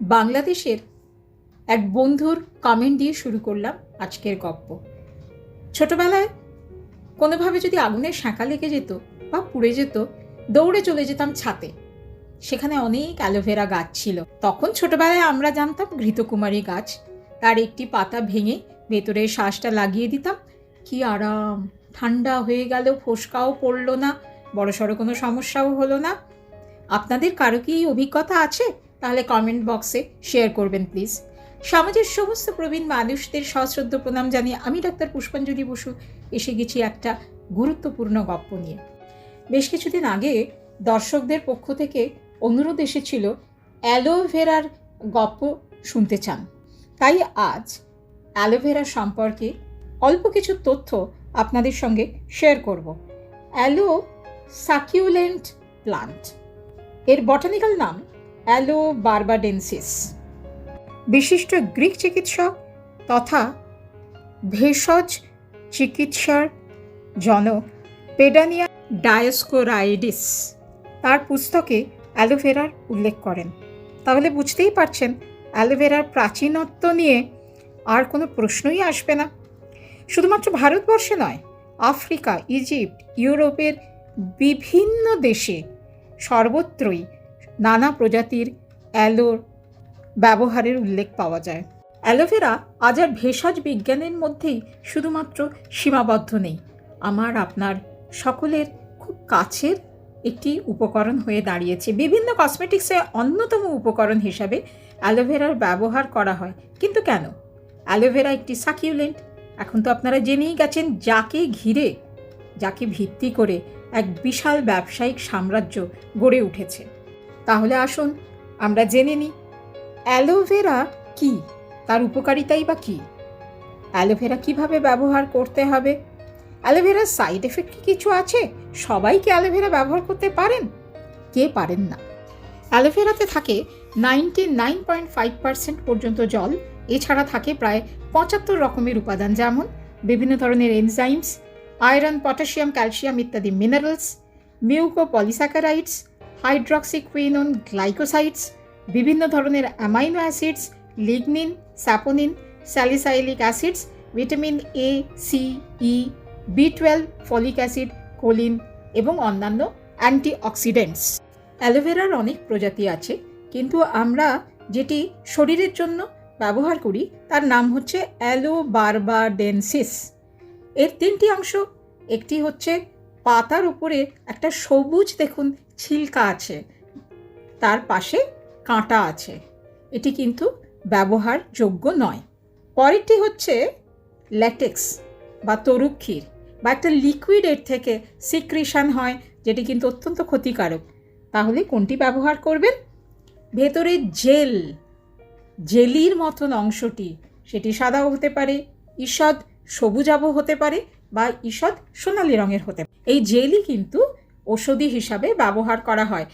বাংলাদেশের এক বন্ধুর কমেন্ট দিয়ে শুরু করলাম আজকের গপ্প। ছোটবেলায় কোনোভাবে যদি আগুনের শাঁকা লেগে যেত বা পুড়ে যেত, দৌড়ে চলে যেতাম ছাতে। সেখানে অনেক অ্যালোভেরা গাছ ছিল। তখন ছোটবেলায় আমরা জানতাম ঘৃতকুমারী গাছ, তার একটি পাতা ভেঙে ভেতরে শ্বাসটা লাগিয়ে দিতাম। কি আরাম, ঠান্ডা হয়ে গেল ফোসকাও পড়ল না, বড়সড় কোনো সমস্যাও হলো না। আপনাদের কারও কি অভিজ্ঞতা আছে? তাহলে কমেন্ট বক্সে শেয়ার করবেন প্লিজ সমাজের সমস্ত প্রবীণ মানুষদের সশ্রদ্ধ প্রণাম জানিয়ে আমি ডাক্তার পুষ্পাঞ্জলি বসু, এসে গেছি একটা গুরুত্বপূর্ণ গপ্প নিয়ে। বেশ কিছুদিন আগে দর্শকদের পক্ষ থেকে অনুরোধ এসেছিল অ্যালোভেরার গপ্প শুনতে চান। তাই আজ অ্যালোভেরা সম্পর্কে অল্প কিছু তথ্য আপনাদের সঙ্গে শেয়ার করব। Aloe succulent plant. এর বটানিক্যাল নাম অ্যালো বার্বাডেন্সিস বিশিষ্ট গ্রিক চিকিৎসক তথা ভেষজ চিকিৎসার জনক পেডানিয়া ডায়াস্কোরাইডিস তার পুস্তকে অ্যালোভেরার উল্লেখ করেন। তাহলে বুঝতেই পারছেন, অ্যালোভেরার প্রাচীনত্ব নিয়ে আর কোনো প্রশ্নই আসবে না। শুধুমাত্র ভারতবর্ষে নয়, আফ্রিকা, ইজিপ্ট, ইউরোপের বিভিন্ন দেশে সর্বত্রই নানা প্রজাতির অ্যালোর ব্যবহারের উল্লেখ পাওয়া যায়। অ্যালোভেরা আজ আর ভেষজ বিজ্ঞানের মধ্যেই শুধুমাত্র সীমাবদ্ধ নেই। আমার আপনার সকলের খুব কাছের একটি উপকরণ হয়ে দাঁড়িয়েছে। বিভিন্ন কসমেটিক্সে অন্যতম উপকরণ হিসাবে অ্যালোভেরার ব্যবহার করা হয়। কিন্তু কেন? অ্যালোভেরা একটি সাকিউলেন্ট। এখন তো আপনারা জেনেই গেছেন, যাকে ঘিরে, যাকে ভিত্তি করে এক বিশাল ব্যবসায়িক সাম্রাজ্য গড়ে উঠেছে। তাহলে আসুন, আমরা জেনে নিই। অ্যালোভেরা কি? তার উপকারিতাই বা কী? অ্যালোভেরা কীভাবে ব্যবহার করতে হবে? অ্যালোভেরার সাইড এফেক্ট কি কিছু আছে? সবাই কি অ্যালোভেরা ব্যবহার করতে পারেন? কে পারেন না। অ্যালোভেরাতে থাকে ninety nine point five percent পর্যন্ত জল, এছাড়া থাকে প্রায় পঁচাত্তর রকমের উপাদান যেমন বিভিন্ন ধরনের এনজাইমস, আয়রন, পটাশিয়াম, ক্যালসিয়াম ইত্যাদি minerals mucopolysaccharides hydroxyquinone glycosides বিভিন্ন ধরনের amino acids, lignin saponin salicylic acids, vitamin A C E B twelve folic acid, choline এবং অন্যান্য অ্যান্টিঅক্সিডেন্টস। অ্যালোভেরার অনেক প্রজাতি আছে, কিন্তু আমরা যেটি শরীরের জন্য ব্যবহার করি, তার নাম হচ্ছে অ্যালো বারবাডেন্সিস এর তিনটি অংশ, একটি হচ্ছে পাতার উপরে একটা সবুজ দেখুন ছিলকা আছে। তার পাশে কাঁটা আছে। এটি কিন্তু ব্যবহারযোগ্য নয়। পরেরটি হচ্ছে ল্যাটেক্স বা তরুক্ষীর বা একটা লিকুইডের থেকে সিক্রিশন হয়, যেটি কিন্তু অত্যন্ত ক্ষতিকারক। তাহলে কোনটি ব্যবহার করবেন? ভেতরে জেল, জেলির মতন অংশটি, সেটি সাদাও হতে পারে, ঈষৎ সবুজাব হতে পারে বা ঈষৎ সোনালি রঙের হতে পারে। এই জেলই কিন্তু ওষুধি হিসাবে ব্যবহার করা হয়।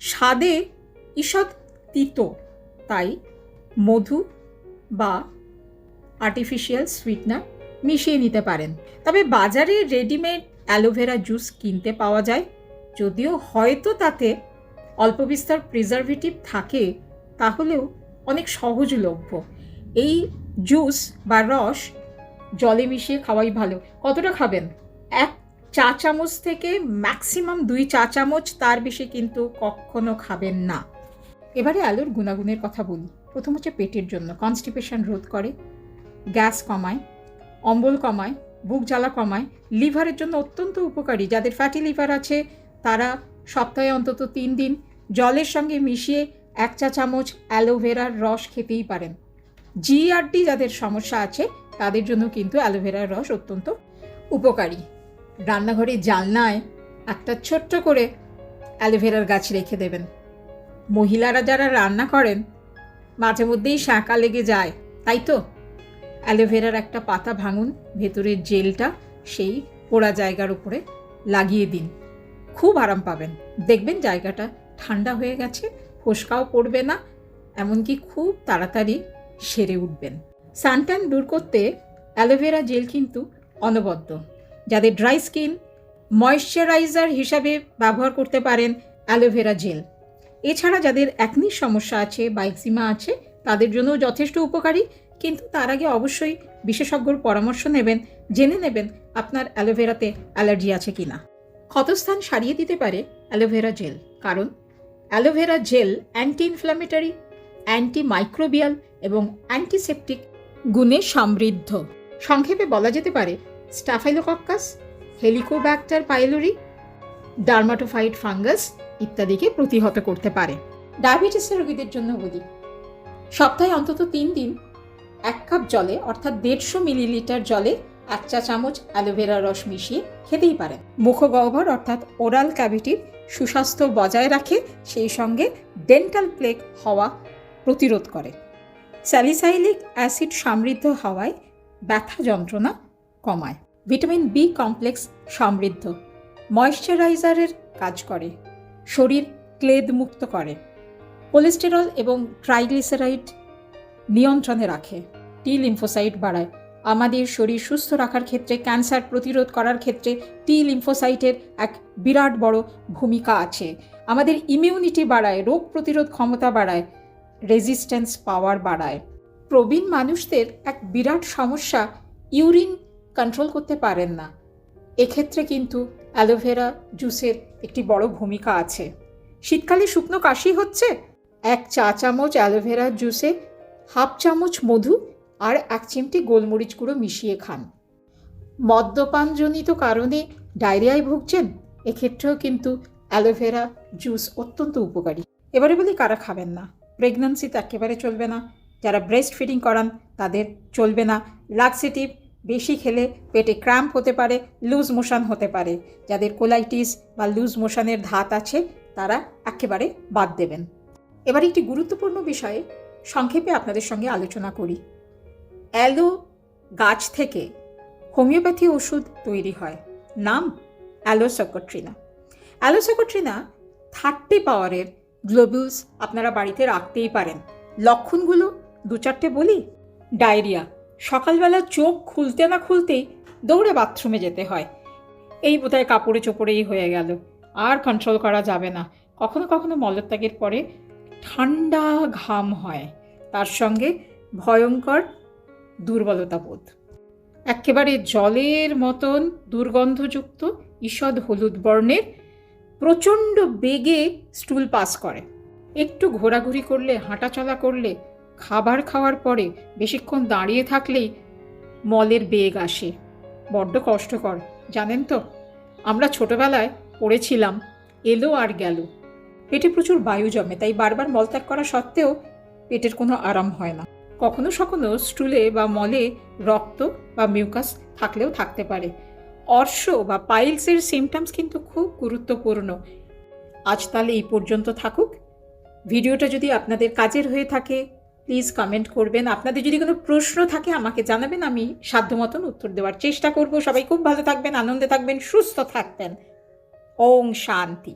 স্বাদে ঈষৎ তিতো, তাই মধু বা আর্টিফিশিয়াল সুইটনার মিশিয়ে নিতে পারেন। তবে বাজারে রেডিমেড অ্যালোভেরা জুস কিনতে পাওয়া যায়। যদিও হয়তো তাতে অল্প বিস্তর প্রিজারভেটিভ থাকে, তাহলেও অনেক সহজলভ্য। এই জুস বা রস জলে মিশিয়ে খাওয়াই ভালো। কতটা খাবেন? এক চা চামচ থেকে ম্যাক্সিমাম দুই চা চামচ তার বেশি কিন্তু কখনো খাবেন না। এবারে আলুর গুণাগুণের কথা বলি। প্রথম হচ্ছে পেটের জন্য। কনস্টিপেশন রোধ করে, গ্যাস কমায়, অম্বল কমায়, বুক জ্বালা কমায় লিভারের জন্য অত্যন্ত উপকারী। যাদের ফ্যাটি লিভার আছে, তারা সপ্তাহে অন্তত তিন দিন জলের সঙ্গে মিশিয়ে এক চা চামচ অ্যালোভেরার রস খেতেই পারেন। জিআরডি যাদের সমস্যা আছে, তাদের জন্য কিন্তু অ্যালোভেরার রস অত্যন্ত উপকারী। রান্নাঘরে জানলায় একটা ছোট্ট করে অ্যালোভেরার গাছ রেখে দেবেন। মহিলারা যারা রান্না করেন, মাঝে মধ্যেই শাঁকা লেগে যায়, তাই তো? অ্যালোভেরার একটা পাতা ভাঙুন, ভেতরের জেলটা সেই পোড়া জায়গার উপরে লাগিয়ে দিন। খুব আরাম পাবেন। দেখবেন জায়গাটা ঠান্ডা হয়ে গেছে, ফোসকাও পড়বে না, এমনকি খুব তাড়াতাড়ি সেরে উঠবেন। সানট্যান দূর করতে অ্যালোভেরা জেল কিন্তু অনবদ্য। যাদের ড্রাই স্কিন, ময়শ্চারাইজার হিসাবে ব্যবহার করতে পারেন অ্যালোভেরা জেল। এছাড়া যাদের একনির সমস্যা আছে বা এক্সিমা আছে, তাদের জন্য যথেষ্ট উপকারী, কিন্তু তার আগে অবশ্যই বিশেষজ্ঞর পরামর্শ নেবেন, জেনে নেবেন আপনার অ্যালোভেরাতে অ্যালার্জি আছে কি না ক্ষতস্থান সারিয়ে দিতে পারে অ্যালোভেরা জেল, কারণ aloe vera gel anti inflammatory anti microbial এবং অ্যান্টিসেপটিক গুণে সমৃদ্ধ। সংক্ষেপে বলা যেতে পারে staphylococcus, helicobacter pylori, dermatophyte fungus ইত্যাদিকে প্রতিহত করতে পারে। ডায়াবেটিসের রোগীদের জন্য বলি, সপ্তাহে অন্তত তিন দিন এক কাপ জলে, অর্থাৎ দেড়শো মিলিলিটার জলে এক চা চামচ অ্যালোভেরা রস মিশিয়ে খেতেই পারেন। মুখগহ্বর, অর্থাৎ ওরাল ক্যাভিটির সুস্বাস্থ্য বজায় রাখে, সেই সঙ্গে ডেন্টাল প্লেগ হওয়া প্রতিরোধ করে। স্যালিসাইলিক অ্যাসিড সমৃদ্ধ হওয়ায় ব্যথা যন্ত্রণা কমায়। ভিটামিন বি কমপ্লেক্স সমৃদ্ধ। ময়শ্চারাইজারের কাজ করে। শরীর ক্লেদ মুক্ত করে। কোলেস্টেরল এবং ট্রাইগ্লিসারাইড নিয়ন্ত্রণে রাখে। টি লিম্ফোসাইট বাড়ায়। আমাদের শরীর সুস্থ রাখার ক্ষেত্রে, ক্যান্সার প্রতিরোধ করার ক্ষেত্রে টি লিম্ফোসাইটের এক বিরাট বড় ভূমিকা আছে। আমাদের ইমিউনিটি বাড়ায়, রোগ প্রতিরোধ ক্ষমতা বাড়ায় রেজিস্ট্যান্স পাওয়ার বাড়ায়। প্রবীণ মানুষদের এক বিরাট সমস্যা, ইউরিন কন্ট্রোল করতে পারেন না। এক্ষেত্রে কিন্তু অ্যালোভেরা জুসের একটি বড় ভূমিকা আছে। শীতকালে শুকনো কাশি হচ্ছে? এক চা চামচ অ্যালোভেরা জুসে হাফ চামচ মধু আর এক চিমটি গোলমরিচ গুঁড়ো মিশিয়ে খান। মদ্যপানজনিত কারণে ডায়রিয়ায় ভুগছেন, এক্ষেত্রেও কিন্তু অ্যালোভেরা জুস অত্যন্ত উপকারী। এবারে বলি কারা খাবেন না? প্রেগন্যান্সিতে একেবারে চলবে না। যারা ব্রেস্ট ফিডিং করান তাদের চলবে না। লাক্সেটিভ বেশি খেলে পেটে ক্র্যাম্প হতে পারে, লুজ মোশন হতে পারে। যাদের কোলাইটিস বা লুজ মোশনের ধাত আছে, তারা একেবারে বাদ দেবেন। এবার একটি গুরুত্বপূর্ণ বিষয়ে সংক্ষেপে আপনাদের সঙ্গে আলোচনা করি। অ্যালো গাছ থেকে হোমিওপ্যাথি ওষুধ তৈরি হয়। নাম অ্যালোসকট্রিনা। অ্যালোসকট্রিনা থার্টি পাওয়ারের গ্লোবুলস আপনারা বাড়িতে রাখতেই পারেন। লক্ষণগুলো দু চারটে বলি। ডায়রিয়া সকালবেলা চোখ খুলতে না খুলতেই দৌড়ে বাথরুমে যেতে হয়। এই বোধহয় কাপড়ে চোপড়েই হয়ে গেল। আর কন্ট্রোল করা যাবে না। কখনো কখনো মলত্যাগের পরে ঠান্ডা ঘাম হয়। তার সঙ্গে ভয়ঙ্কর দুর্বলতা বোধ। একেবারে জলের মতন দুর্গন্ধযুক্ত ঈষদ হলুদ বর্ণের প্রচণ্ড বেগে স্টুল পাস করে। একটু ঘোরাঘুরি করলে, হাঁটাচলা করলে খাবার খাওয়ার পরে বেশিক্ষণ দাঁড়িয়ে থাকলেই মলের বেগ আসে। বড্ড কষ্টকর, জানেন তো? আমরা ছোটবেলায় পড়েছিলাম, এলো আর গেল। পেটে প্রচুর বায়ু জমে, তাই বারবার মলত্যাগ করা সত্ত্বেও পেটের কোনো আরাম হয় না। কখনো সখনো স্টুলে বা মলে রক্ত বা মিউকাস থাকলেও থাকতে পারে। অর্শ বা পাইলসের সিমটমস কিন্তু খুব গুরুত্বপূর্ণ। আজ তাহলে এই পর্যন্ত থাকুক। ভিডিওটা যদি আপনাদের কাজের হয়ে থাকে প্লিজ কমেন্ট করবেন। আপনাদের যদি কোনো প্রশ্ন থাকে, আমাকে জানাবেন। আমি সাধ্য মতন উত্তর দেওয়ার চেষ্টা করব। সবাই খুব ভালো থাকবেন, আনন্দে থাকবেন, সুস্থ থাকবেন। ওং শান্তি।